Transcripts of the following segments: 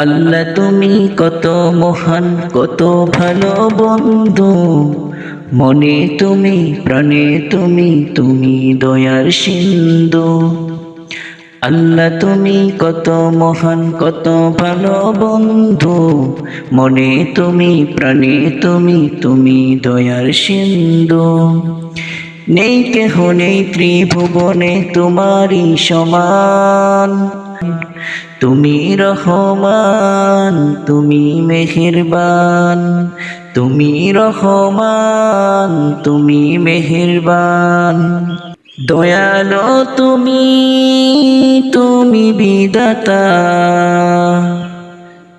আল্লাহ তুমি কত মহান, কত ভালো বন্ধু। মনে তুমি, প্রাণে তুমি তুমি দয়ার সিন্ধু। আল্লাহ তুমি কত মহান, কত ভালো বন্ধু। মনে তুমি, প্রাণে তুমি তুমি দয়ার সিন্ধু। নেই কেহ নেই ত্রিভুবনে তোমারই সমান। তুমি রহমান, তুমি মেহেরবান। তুমি রহমান, তুমি মেহেরবান। দয়ালো তুমি তুমি বিদাতা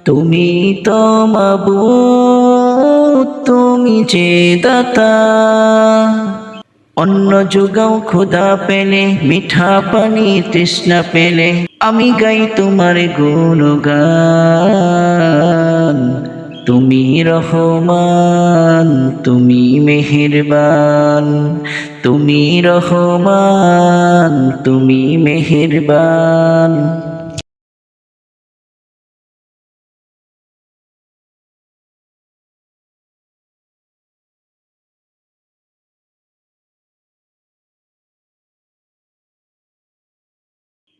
তুমি তো মাবুদ তুমি যে দাতা। অন্য যুগাও ক্ষুধা পেলে, মিঠা পানি তৃষ্ণা পেলে, আমি গাই তোমার গুণগান। তুমি রহমান, তুমি মেহেরবান। তুমি রহমান, তুমি মেহেরবান।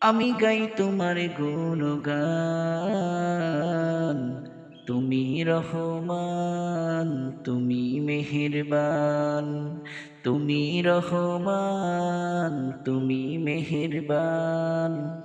আমি গাই তোমার গুণগান। তুমি রহমান তুমি মেহেরবান। তুমি রহমান তুমি মেহেরবান।